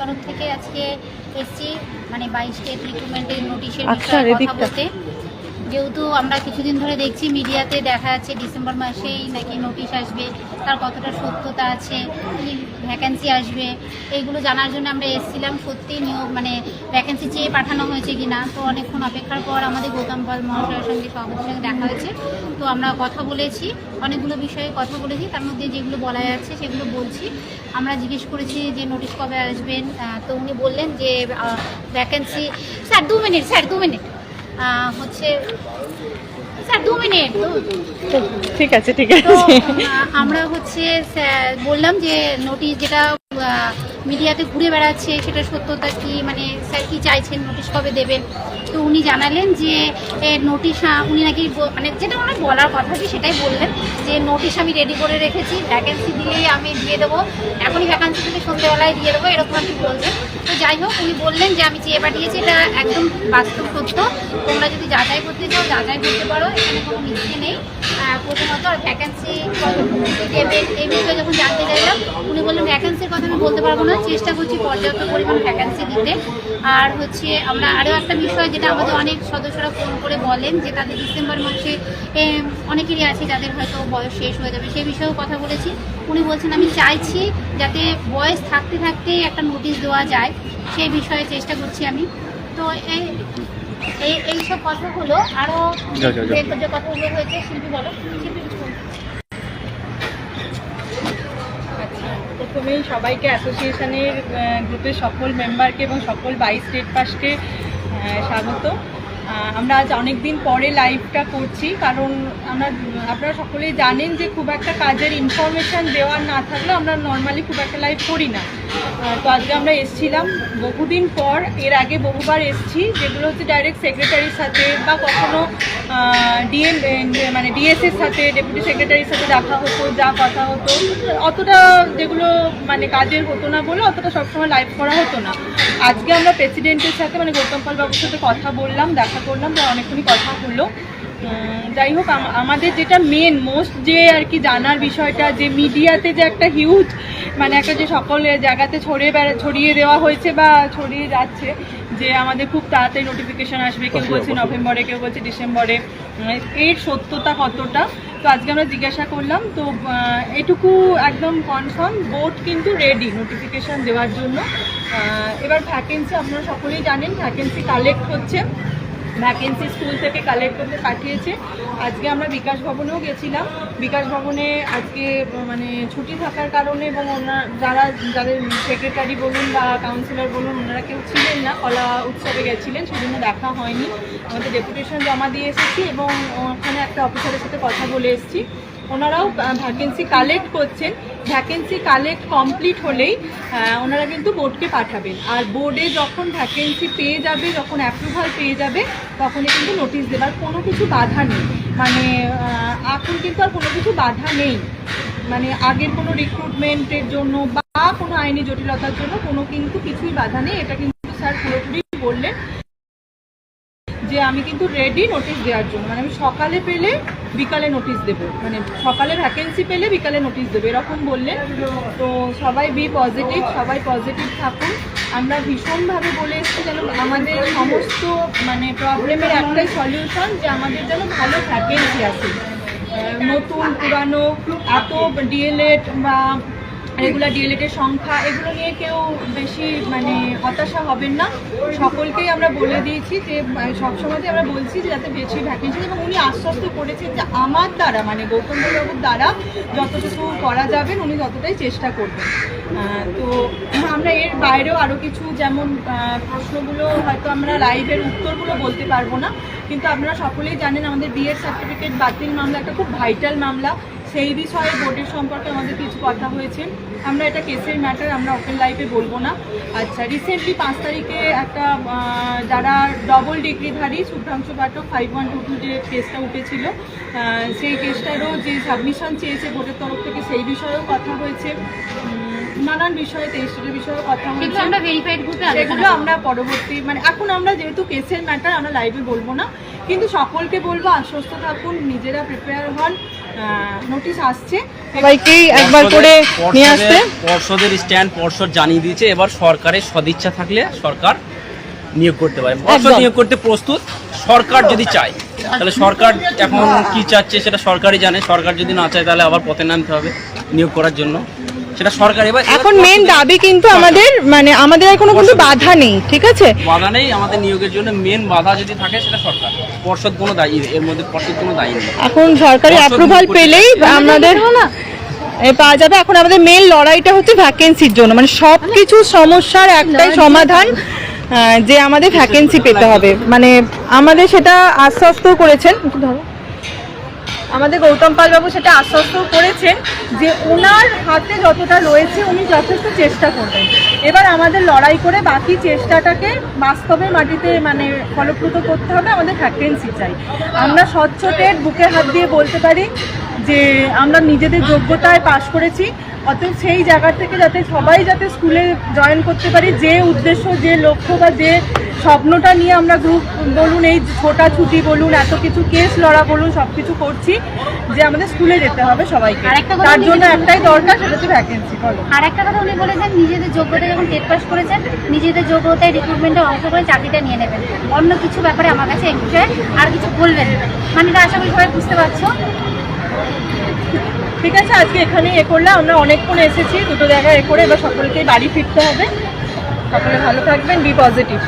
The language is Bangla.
তরফ থেকে আজকে এসছি মানে বাইশ স্টেট রিক্রুটমেন্টের নোটিশের বিষয়ে কথা বলতে। যেহেতু আমরা কিছুদিন ধরে দেখছি মিডিয়াতে দেখা যাচ্ছে ডিসেম্বর মাসেই নাকি নোটিশ আসবে, তার কতটা সত্যতা আছে ভ্যাকেন্সি আসবে এইগুলো জানার জন্য আমরা এসেছিলাম। সত্যি নিয়োগ মানে ভ্যাকেন্সি চেয়ে পাঠানো হয়েছে কি না তো অনেকক্ষণ অপেক্ষার পর আমাদের গৌতম পাল মহাশয়ের সঙ্গে সভাপতির সঙ্গে দেখা হয়েছে। তো আমরা কথা বলেছি, অনেকগুলো বিষয়ে কথা বলেছি, তার মধ্যে যেগুলো বলা যাচ্ছে সেগুলো বলছি। আমরা জিজ্ঞেস করেছি যে নোটিশ কবে আসবেন তো উনি বললেন যে ভ্যাকেন্সি স্যার, দু মিনিট, স্যার, দু মিনিট। হচ্ছে স্যার দু মিনিট। ঠিক আছে ঠিক আছে। আমরা হচ্ছে বললাম যে নোটিশ যেটা মিডিয়াতে ঘুরে বেড়াচ্ছে সেটা সত্যতা কি মানে স্যার কি চাইছেন, নোটিশ কবে দেবেন? তো উনি জানালেন যে নোটিশ উনি নাকি মানে যেটা ওনার বলার কথা কি সেটাই বললেন, যে নোটিশ আমি রেডি করে রেখেছি ভ্যাকেন্সি দিলেই আমি দিয়ে দেবো, এখনই ভ্যাকেন্সি দিলে সন্ধ্যেবেলায় দিয়ে দেবো, এরকম আর কি বলছেন তো যাই হোক, উনি বললেন যে আমি চেয়ে পাঠিয়েছি, এটা একদম বাস্তব সত্য তোমরা যদি যাচাই করতে চাও, যাচাই করতে পারো, এখানে কোনো মিথ্যে নেই। প্রথমত ভ্যাকেন্সি দেবেন, এই বিষয়ে যখন জানতে চাইলাম, উনি বললেন ভ্যাকেন্সির কথা আমি বলতে পারব না চেষ্টা করছি পর্যাপ্ত পরিমাণ ভ্যাকেন্সি দিতে। আর হচ্ছে আমরা আরও একটা বিষয় যেটা আমাদের অনেক সদস্যরা ফোন করে বলেন যে তাদের ডিসেম্বর মাসে অনেকেরই আছে যাদের হয়তো বয়স শেষ হয়ে যাবে। সেই বিষয়েও কথা বলেছি। উনি বলছেন আমি চাইছি যাতে বয়স থাকতে থাকতেই একটা নোটিশ দেওয়া যায়। সেই বিষয়ে চেষ্টা করছি আমি। তো এই এই এইসব কথাগুলো আরও যে কথাগুলো হয়েছে শিল্পী বলো শিল্পী প্রথমেই সবাইকে অ্যাসোসিয়েশনের গ্রুপের সকল মেম্বারকে এবং সকল বাইশ স্টেট পাসকে স্বাগত। আমরা আজ অনেক দিন পরে লাইভটা করছি, কারণ আমরা, আপনারা সকলেই জানেন যে খুব একটা কাজের ইনফরমেশান দেওয়ার না থাকলে আমরা নর্মালি খুব একটা লাইভ করি না। তো আজকে আমরা এসছিলাম। বহুদিন পর, এর আগে বহুবার এসছি, যেগুলো হচ্ছে ডাইরেক্ট সেক্রেটারির সাথে বা কখনো ডিএম মানে ডিএসের সাথে ডেপুটি সেক্রেটারির সাথে দেখা হতো, যা কথা হতো। অতটা যেগুলো মানে কাজের হতো না বলে অতটা সবসময় লাইভ করা হতো না। আজকে আমরা প্রেসিডেন্টের সাথে মানে গৌতম পাল বাবুর সাথে কথা বললাম, দেখা করলাম, তো অনেকক্ষণই কথা হলো। যাই হোক আমাদের যেটা মেন মোস্ট যে আর কি জানার বিষয়টা, যে মিডিয়াতে যে একটা হিউজ মানে একটা যে সকল জায়গাতে ছড়িয়ে বেড়া ছড়িয়ে দেওয়া হয়েছে বা ছড়িয়ে যাচ্ছে যে আমাদের খুব তাড়াতাড়ি নোটিফিকেশন আসবে কেউ বলছে নভেম্বরে কেউ বলছে ডিসেম্বরে। এর সত্যতা কতটা? তো আজকে আমরা জিজ্ঞাসা করলাম তো এটুকু একদম কনফার্ম বোর্ড কিন্তু রেডি নোটিফিকেশন দেওয়ার জন্য। এবার ভ্যাকেন্সি আপনারা সকলেই জানেন ভ্যাকেন্সি কালেক্ট হচ্ছে। ভ্যাকেন্সি স্কুল থেকে কালেক্ট করতে পাঠিয়েছে। আজকে আমরা বিকাশ ভবনেও গেছিলাম। বিকাশ ভবনে আজকে মানে ছুটি থাকার কারণে এবং ওনার যারা, যাদের সেক্রেটারি বলুন বা কাউন্সিলর বলুন, ওনারা কেউ ছিলেন না। কলা উৎসবে গেছিলেন, সেজন্য দেখা হয়নি। আমাদের ডেপুটেশন জমা দিয়ে এসেছি এবং ওখানে একটা অফিসারের সাথে কথা বলে এসেছি। ওনারাও ভ্যাকেন্সি কালেক্ট করছেন। ভ্যাকেন্সি কালেক্ট কমপ্লিট হলেই ওনারা কিন্তু বোর্ডকে পাঠাবেন। আর বোর্ডে যখন ভ্যাকেন্সি পেয়ে যাবে, যখন অ্যাপ্রুভাল পেয়ে যাবে, তখনই কিন্তু নোটিশ দেবার কোনো কিছু বাধা নেই। মানে এখন কিন্তু আর কোনো কিছু বাধা নেই। মানে আগের কোনো রিক্রুটমেন্টের জন্য বা কোনো আইনি জটিলতার জন্য কোনো কিন্তু কিছুই বাধা নেই। এটা কিন্তু স্যার পুরোপুরি বললেন। যে আমি কিন্তু রেডি নোটিশ দেওয়ার জন্য। মানে আমি সকালে পেলে বিকালে নোটিশ দেবো। মানে সকালে ভ্যাকেন্সি পেলে বিকালে নোটিশ দেবো। এরকম বললেন তো সবাই বি পজিটিভ সবাই পজিটিভ থাকুন। আমরা ভীষণভাবে বলে এসেছি যেন আমাদের সমস্ত মানে প্রবলেমের একটাই সলিউশন যে আমাদের যেন ভালো ভ্যাকেন্সি আছে নতুন, পুরানো, এত ডিএলএড বা রেগুলার ডিএলএডের সংখ্যা, এগুলো নিয়ে কেউ বেশি মানে হতাশা হবেন না। সকলকেই আমরা বলে দিয়েছি যে মানে সবসময় আমরা বলছি যে, যাতে বেশি ভ্যাকেন্সি এবং উনি আশ্বস্ত করেছেন যে, আমার দ্বারা মানে গৌতম বাবুর দ্বারা যতটুকু করা যাবেন উনি ততটাই চেষ্টা করবেন। তো আমরা এর বাইরেও আরও কিছু যেমন প্রশ্নগুলো হয়তো আমরা লাইভের উত্তরগুলো বলতে পারব না, কিন্তু আপনারা সকলেই জানেন আমাদের বিএড সার্টিফিকেট বাতিল মামলা একটা খুব ভাইটাল মামলা। সেই বিষয়ে বোর্ডের সম্পর্কে আমাদের কিছু কথা হয়েছে। আমরা এটা কেসের ম্যাটার আমরা ওপেন লাইফে বলব না। আচ্ছা রিসেন্টলি পাঁচ তারিখে একটা যারা double ডিগ্রিধারী Shubhranshu Pathak five one two two যে কেসটা উঠেছিল সেই কেসটারও যে সাবমিশন চেয়েছে বোর্ডের তরফ থেকে সেই বিষয়েও কথা হয়েছে। নানান বিষয়ে তেইশটির বিষয়েও কথা হয়েছে। আমরা ভেরিফাইড গ্রুপে সেগুলো আমরা পরবর্তী মানে এখন আমরা যেহেতু কেসের ম্যাটার আমরা লাইভে বলব না। কিন্তু সকলকে বলব আশ্বস্ত থাকুন নিজেরা প্রিপেয়ার হন নোটিশ আসছে। সবাইকেই একবার করে নিয়ে আসতে। পর্ষদের স্ট্যান্ড পর্ষদ জানিয়ে দিয়েছে এবার সরকারের সদিচ্ছা থাকলে সরকার নিয়োগ করতে পারে। পর্ষদ নিয়োগ করতে প্রস্তুত সরকার যদি চায় তাহলে সরকার এখন কি চাচ্ছে সেটা সরকারই জানে সরকার যদি না চায় তাহলে আবার পথে নামতে হবে নিয়োগ করার জন্য। সেটা সরকার এবার এখন মেন দাবি কিন্তু আমাদের মানে আমাদের আর কোনো কিন্তু বাধা নেই ঠিক আছে? বাধা নেই আমাদের নিয়োগের জন্য মেন বাধা যদি থাকে সেটা সরকার। পর্ষদ কোনো দায়ী এর মধ্যে পর্ষদ কোনো দায়ী নেই। এখন সরকারি অ্যাপ্রুভাল পেলেই আমাদের পাওয়া যাবে। এখন আমাদের মেন লড়াইটা হচ্ছে ভ্যাকেন্সির জন্য। মানে সব কিছু সমস্যার একটাই সমাধান যে আমাদের ভ্যাকেন্সি পেতে হবে। মানে আমাদের সেটা আশ্বস্ত করেছেন ধরো। আমাদের গৌতম পালবাবু সেটা আশ্বস্ত করেছেন যে ওনার হাতে যতটা রয়েছে উনি যথেষ্ট চেষ্টা করবেন। এবার আমাদের লড়াই করে বাকি চেষ্টাটাকে বাস্তবে মাটিতে মানে ফলপ্রদ করতে হবে, আমাদের ভ্যাকেন্সি চাই। আমরা স্বচ্ছ টেট বুকে হাত দিয়ে বলতে পারি যে আমরা নিজেদের যোগ্যতায় পাশ করেছি। অতএব সেই জায়গা থেকে যাতে সবাই যাতে স্কুলে জয়েন করতে পারি যে উদ্দেশ্য যে লক্ষ্য বা যে স্বপ্নটা নিয়ে আমরা গ্রুপ বলুন এই ছোটা ছুটি বলুন এত কিছু কেস লড়া বলুন সব কিছু করছি যে আমাদের স্কুলে যেতে হবে সবাইকে। তার জন্য একটাই দরকার সেটা হচ্ছে ভ্যাকেন্সি বলো। আর একটা কথা উনি বলেছেন নিজেদের যোগ্যতা যখন টেট পাস করেছেন নিজেদের যোগ্যতায় রিক্রুটমেন্টে অংশ করে চাকরিটা নিয়ে নেবেন। অন্য কিছু ব্যাপারে আমার কাছে এই বিষয়ে আর কিছু বলবেন। মানে এটা আশা করি সবাই বুঝতে পারছ? ঠিক আছে, আজকে এখানেই এ করলে আমরা অনেকক্ষণ এসেছি, দুটো জায়গায় এ করে এবার সকলকেই বাড়ি ফিরতে হবে। সকলে ভালো থাকবেন বি পজিটিভ